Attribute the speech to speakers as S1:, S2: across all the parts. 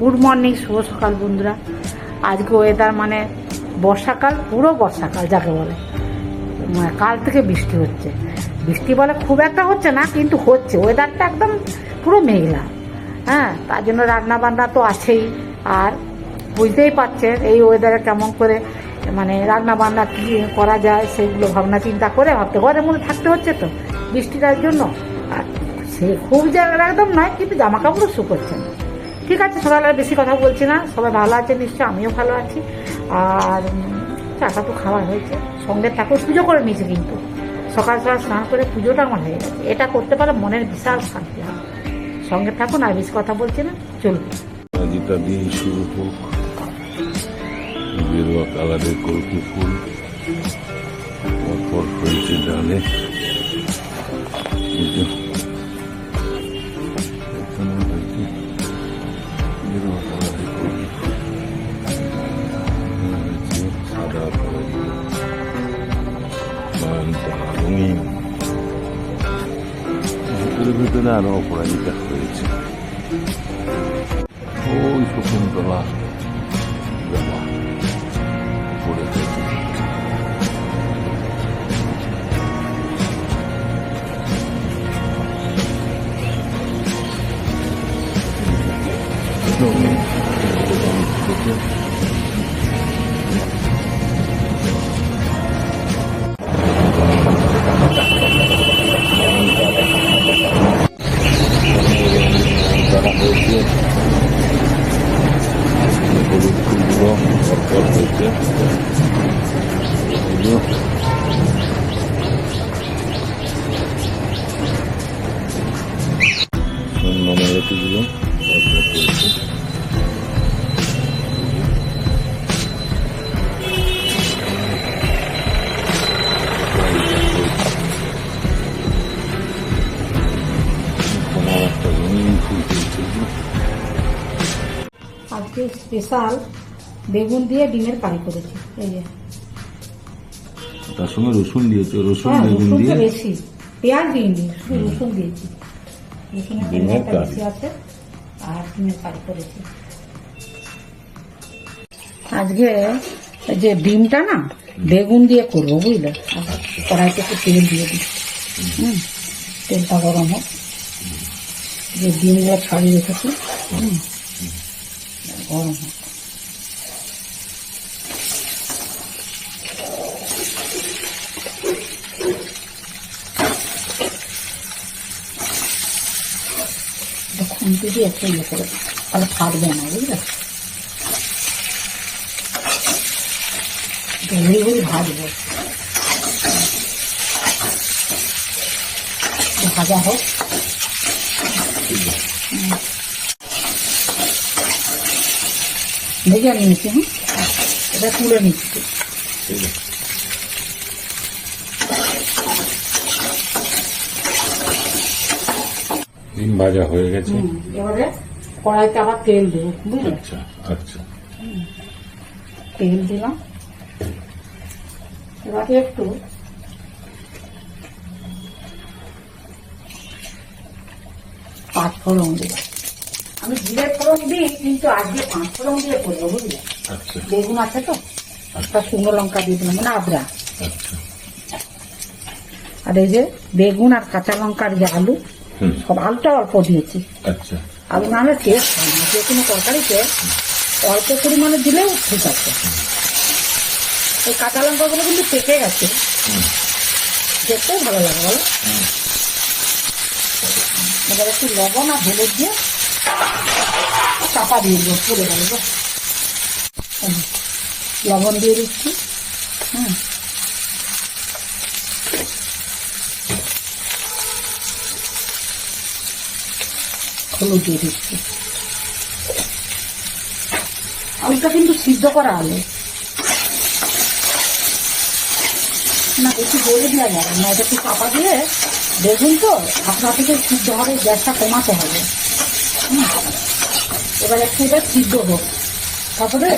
S1: Good morning, শুভ সকাল বন্ধুরা। আজকে ওয়েদার মানে বর্ষাকাল, পুরো বর্ষাকাল যাকে বলে। মানে কাল থেকে বৃষ্টি হচ্ছে। বৃষ্টি বলে খুব একটা হচ্ছে না, কিন্তু হচ্ছে। ওয়েদারটা একদম পুরো মেঘলা। হ্যাঁ তার জন্য রান্না বান্না তো আছেই। আর বুঝতেই পারছেন, এই ওয়েদারে কেমন করে মানে রান্না বান্না কী করা যায়, সেগুলো ভাবনা চিন্তা করে ভাবতে ঘরের মধ্যে থাকতে হচ্ছে তো বৃষ্টিটার জন্য। আর সে খুব জায়গা একদম নয়, কিন্তু জামা কাপড়ও শুকোচ্ছে না। ঠিক আছে, সকালে আর বেশি কথা বলছি না। সবাই ভালো আছে নিশ্চয় আমিও ভালো আছি। আর চাটা তো খাওয়া হয়েছে। সঙ্গে ঠাকুর পুজো করে নিয়েছে কিন্তু। সকাল সকাল স্নান করে পুজোটা আমার হয়ে গেছে। এটা করতে পারলে মনের বিশাল শান্তি হয়। সঙ্গে থাকুন, আর বেশি কথা বলছি না। চলুন।
S2: ফুল। নয়নতারা রঙিন ভিতরে ভিতরে আরও অপরাজিতা হয়েছে ওই শকুন্তলা জবা পড়ে গেছে যারা
S1: আজকে স্পেশাল বেগুন দিয়ে ডিমের কারি করেছি এই যে।
S2: তার সঙ্গে রসুন দিয়েছে রসুন
S1: হ্যাঁ
S2: বেগুন দিয়ে?
S1: বেশি। পেঁয়াজ দিইনি শুধু রসুন দিয়েছি। রসুনের পরিমাণটা বেশি আছে আর ডিমের কারি করেছি। আজকে যে ডিমটা না বেগুন দিয়ে করব বুঝলে? কড়াইতে একটু তেল দিয়ে দিই। হুম তেলটা গরম হোক। যে ডিমগুলো ছাড়িয়ে রেখেছি হুম গরম হোক। খুন্তি দিয়ে একটু ইয়ে করে তাহলে ফাটবে না, বুঝলে? ঘুরি ঘুরি ভাজবো। ভাজা হোক। ভেজে নিয়েছি হ্যাঁ এটা তুলে নিচ্ছি
S2: ঠিক আছে ডিম ভাজা হয়ে গেছে।
S1: এবারে কড়াইতে আবার তেল দেবো বুঝলে?
S2: আচ্ছা আচ্ছা।
S1: তেল দিলাম। এবারে একটু পাঁচ ফোড়ন দিব। আমি জিরে ফোড়ন দিই কিন্তু আজকে পাঁচ ফোড়ন দিয়ে করব বুঝলে?
S2: আচ্ছা।
S1: বেগুন আছে তো একটা শুকনো লঙ্কা দিয়ে দিলাম মানে আদরা
S2: আচ্ছা।
S1: আর এই যে বেগুন আর কাঁচা লঙ্কার যে আলু সব আলুটা অল্প দিয়েছি।
S2: আচ্ছা।
S1: আলু না হলে টেস্ট হয় না। যে কোনো তরকারিতে অল্প পরিমাণে দিলেও ঠিক আছে। এই কাঁচা লঙ্কাগুলো কিন্তু পেকে গেছে। দেখতেও ভালো লাগে বলো। এবার একটু লবণ আর হলুদ দিয়ে চাপা দিয়ে দেবো পুড়ে গেল। লবণ দিয়ে দিচ্ছি। হুম। হলুদ দিয়ে দিচ্ছি আলুটা কিন্তু সিদ্ধ করা আলু না, একটু গলে দেওয়া যাবে না, এটা একটু চাপা দিয়ে দেখুন তো আপনার থেকে সিদ্ধ হবে গ্যাসটা কমাতে হবে। এবার একটু এটা সিদ্ধ হোক তারপরে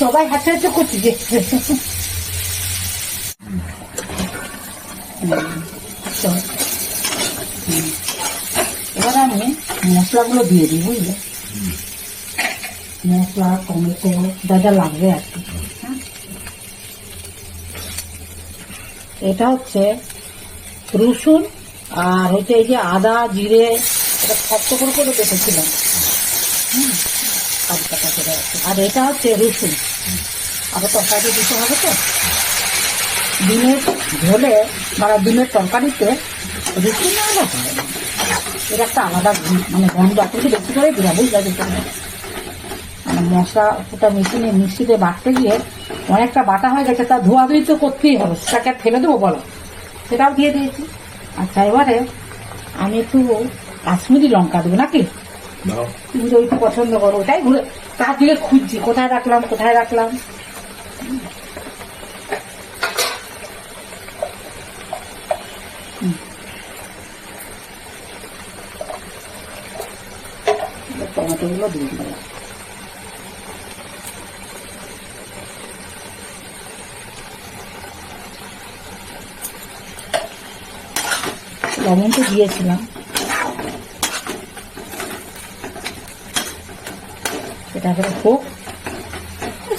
S1: সবাই হাতে হাতে করছি যে। এবার আমি মশলাগুলো দিয়ে দিই, বুঝলে? মশলা, টমেটো, যা যা লাগবে আর কি। হ্যাঁ? এটা হচ্ছে রসুন আর হচ্ছে এই যে আদা, জিরে, এটা শক্ত করে করে দেখেছিলাম আর এটা হচ্ছে রসুন। আবার তরকারি দিতে হবে তো? ডিমের ঝোলে বা ডিমের তরকারিতে রসুন না হয় এর একটা আলাদা মানে গন্ধ। আপনি কি বেশি করে দিলাম বুঝলা? যেতে মানে মশলা ওটা মেশিনে মিক্সিতে বাটতে গিয়ে অনেকটা বাটা হয়ে গেছে তা ধোয়াধুয়ি তো করতেই হবে। সেটাকে আর ফেলে দেবো বলো? সেটাও দিয়ে দিয়েছি। আচ্ছা এবারে আমি একটু কাশ্মীরি লঙ্কা দেবো নাকি? তুমি তো ওইটা পছন্দ করো ওটাই ঘুরে তার দিকে খুঁজছি কোথায় রাখলাম কোথায় রাখলাম? টমেটো গুলো দিয়ে দিলাম লবণ দিয়েছিলাম। এটা করে হোক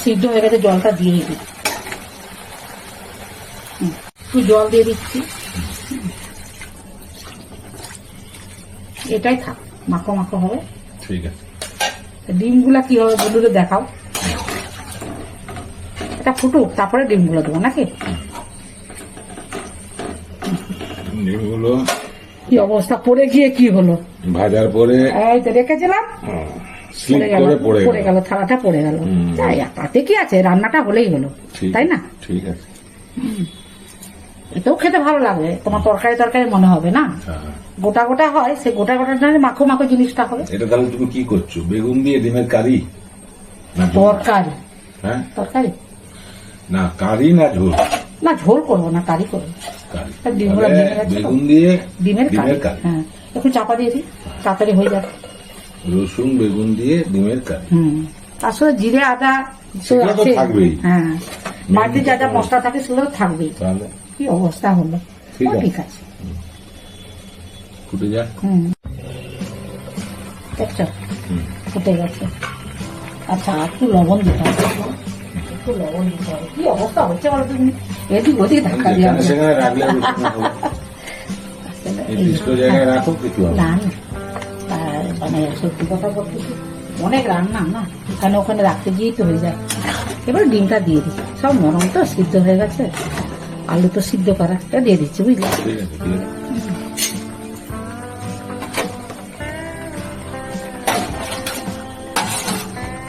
S1: সিদ্ধ হয়ে গেছে, জলটা দিয়ে দিই। একটু জল দিয়ে দিচ্ছি। এটাই থাক, মাখো মাখো হবে।
S2: ঠিক আছে।
S1: ডিমগুলা কি হবে বন্ধুদের দেখাও। এটা ফুটুক তারপরে ডিমগুলো দেবো নাকি?
S2: ডিমগুলো
S1: কি অবস্থা পড়ে গিয়ে কি হলো?
S2: ভাজার পরে
S1: এই তো রেখেছিলাম। পড়ে গেল
S2: করে পড়ে গেল।
S1: থালাটা পড়ে গেল। তাই তাতে কি আছে? রান্নাটা হলেই হলো তাই না?
S2: ঠিক আছে।
S1: এটাও খেতে ভালো লাগবে তোমার তরকারি তরকারি মনে হবে না?
S2: হ্যাঁ, হ্যাঁ।
S1: গোটা গোটা হয় সে গোটা গোটা জানি মাখো মাখো জিনিসটা হবে।
S2: এটা তাহলে তুমি কি করছ? বেগুন দিয়ে ডিমের কারি? না
S1: তরকারি।
S2: হ্যাঁ?
S1: তরকারি?
S2: না কারি না ঝোল?
S1: না ঝোল করব না কারি করব?
S2: বেগুন দিয়ে
S1: ডিমের কারি।
S2: ডিমের কারি।
S1: হ্যাঁ একটু চাপা দিয়ে দিই তাড়াতাড়ি হয়ে যাবে।
S2: রসুন বেগুন দিয়ে ডিমের কারি।
S1: সাথে জিরে আদা
S2: থাকবেই।
S1: হ্যাঁ। বাড়িতে যা যা মশলা থাকে সেগুলো থাকবেই।
S2: তাহলে
S1: কি অবস্থা হলো?
S2: ঠিক আছে। ফুটে যাক
S1: হুম। দেখছ? ফুটে গেছে। আচ্ছা একটু লবণ দিতে হবে। একটু লবণ দিতে হবে। কি অবস্থা হচ্ছে বলো তুমি? এদিক ওদিক ধাক্কা দিয়ে
S2: সেখানে রাখলে জায়গায় রাখো কিছু না।
S1: মানে সত্যি কথা বলতে অনেক রান্না না? এখানে ওখানে রাখতে গিয়েই তো হয়ে যায়। এবার ডিমটা দিয়ে দিই। সব নরম তো সিদ্ধ হয়ে গেছে। আলু তো সিদ্ধ করা এটা দিয়ে দিচ্ছি বুঝলি?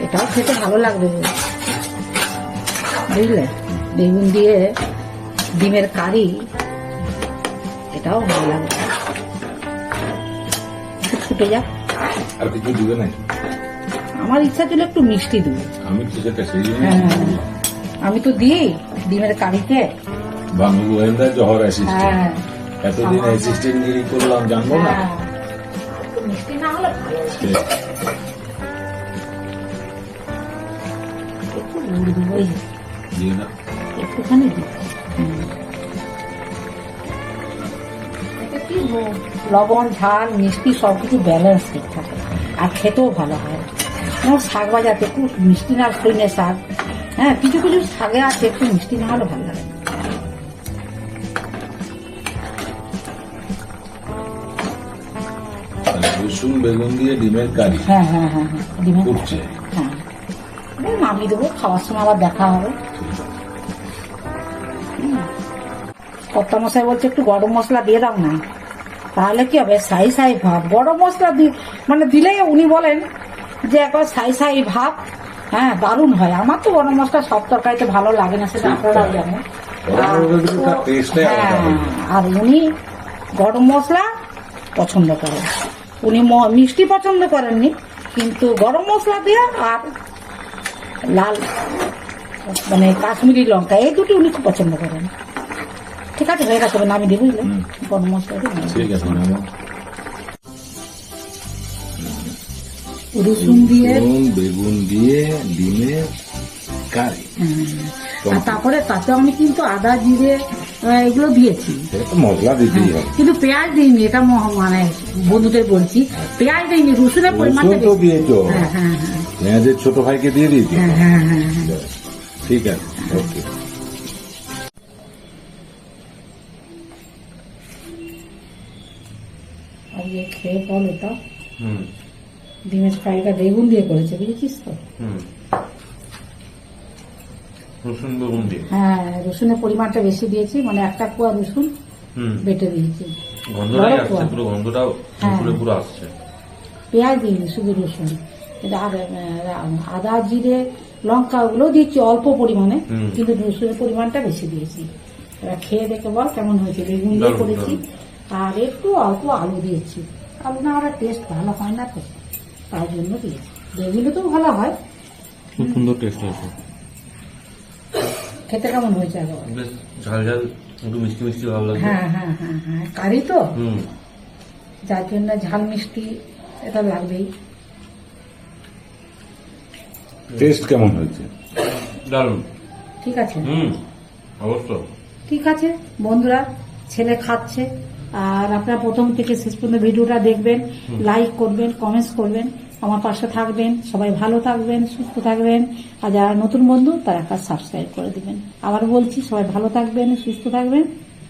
S1: এটাও খেতে ভালো লাগবে বুঝলে? বেগুন দিয়ে ডিমের কারি এটাও ভালো লাগবে। ফুটে যাক।
S2: আর কিছু দিবে
S1: আমার ইচ্ছা ছিল একটু মিষ্টি দেবো।
S2: আমি তো
S1: হ্যাঁ আমি তো দিই ডিমের কারিতে
S2: বাংলু গোয়েন্দা জহর অ্যাসিস্ট্যান্ট এতদিন অ্যাসিস্ট্যান্ট গিরি করলাম জানব না?
S1: হ্যাঁ। লবণ ঝাল মিষ্টি সবকিছু ব্যালেন্স ঠিক থাকে আর খেতেও ভালো হয়। যেমন শাক বাজাতে একটু মিষ্টি না সইনে শাক। হ্যাঁ কিছু কিছু শাকে আছে একটু মিষ্টি না হলে ভালো লাগে।
S2: রসুন বেগুন দিয়ে ডিমের কারি
S1: হ্যাঁ হ্যাঁ হ্যাঁ হ্যাঁ ডিমের
S2: ফুটছে
S1: হ্যাঁ। নামিয়ে দেবো খাওয়ার সময় আবার দেখা হবে। কর্তা মশাই বলছে একটু গরম মশলা দিয়ে দাও না। তাহলে কি হবে? সাই সাই ভাব। গরম মশলা দি মানে দিলেই উনি বলেন যে একবার সাই সাই ভাব। হ্যাঁ দারুণ হয়। আমার তো গরম মশলা সব তরকারিতে ভালো লাগে না সেটা আপনারাও জানেন।
S2: দিলে টেস্টটাই আলাদা
S1: হ্যাঁ, আর উনি গরম মশলা পছন্দ করেন। উনি ম- মিষ্টি পছন্দ করেননি কিন্তু গরম মশলা দিয়ে আর লাল মানে কাশ্মীরি লঙ্কা এই দুটি উনি খুব পছন্দ করেন। ঠিক আছে হয়ে গেছে এবার নামিয়ে দিই বুঝলে
S2: হুম।
S1: গরম মশলা দিয়ে
S2: নামো।
S1: রসুন দিয়ে।
S2: বেগুন দিয়ে ডিমের কারি।
S1: আর তারপরে তাতে আমি কিন্তু আদা জিরে এগুলো দিয়েছি।
S2: মশলা দিতেই হবে।
S1: কিন্তু পেঁয়াজ দিইনি এটা মানে বন্ধুদের বলছি। পেঁয়াজ দিইনি রসুনের পরিমাণটা।
S2: দিয়েছ।
S1: হ্যাঁ হ্যাঁ হ্যাঁ।
S2: পেঁয়াজের ছোট ভাইকে দিয়ে দিয়েছি?
S1: হ্যাঁ হ্যাঁ হ্যাঁ হ্যাঁ।
S2: ঠিক আছে। ওকে।
S1: খেয়ে বল এটা ডিমের ফ্রাইটা বেগুন দিয়ে করেছে বুঝেছিস তো?
S2: হুম। রসুন বেগুন দিয়ে?
S1: হ্যাঁ রসুনের পরিমাণটা বেশি দিয়েছি মানে একটা কুয়া রসুন বেটে দিয়েছি।
S3: গন্ধটাই আসছে পুরো গন্ধটাও
S1: হ্যাঁ।
S3: পুরো পুরো আসছে।
S1: পেঁয়াজ দিইনি শুধু রসুন। এটা আদা জিরে লঙ্কা ওগুলো দিয়েছি অল্প পরিমাণে কিন্তু রসুনের পরিমাণটা বেশি দিয়েছি। এবার খেয়ে দেখে বল কেমন হয়েছে। বেগুন দিয়ে করেছি আর একটু অল্প আলু দিয়েছি। আলু না আমার টেস্ট ভালো হয় না তো তার জন্য দিয়েছি। বেগুনও তো ভালো হয়।
S3: খুব সুন্দর টেস্ট হয়েছে।
S1: খেতে কেমন হয়েছে আবার
S3: বেশ ঝাল ঝাল একটু মিষ্টি মিষ্টি ভালো লাগছে
S1: হ্যাঁ হ্যাঁ হ্যাঁ হ্যাঁ। কারি তো?
S3: হুম।
S1: যার জন্য ঝাল মিষ্টি এটা লাগবেই।
S2: টেস্ট কেমন হয়েছে?
S3: দারুণ।
S1: ঠিক আছে?
S3: হুম অবশ্য।
S1: ঠিক আছে বন্ধুরা ছেলে খাচ্ছে। আর আপনারা প্রথম থেকে শেষ পর্যন্ত ভিডিওটা দেখবেন লাইক করবেন কমেন্টস করবেন। আমার পাশে থাকবেন, সবাই ভালো থাকবেন, সুস্থ থাকবেন, আর যারা নতুন বন্ধু, তারা একটা সাবস্ক্রাইব করে দিবেন। আবার বলছি, সবাই ভালো থাকবেন, সুস্থ থাকবেন।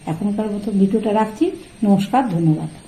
S1: এখনকার মতো ভিডিওটা রাখছি। নমস্কার, ধন্যবাদ।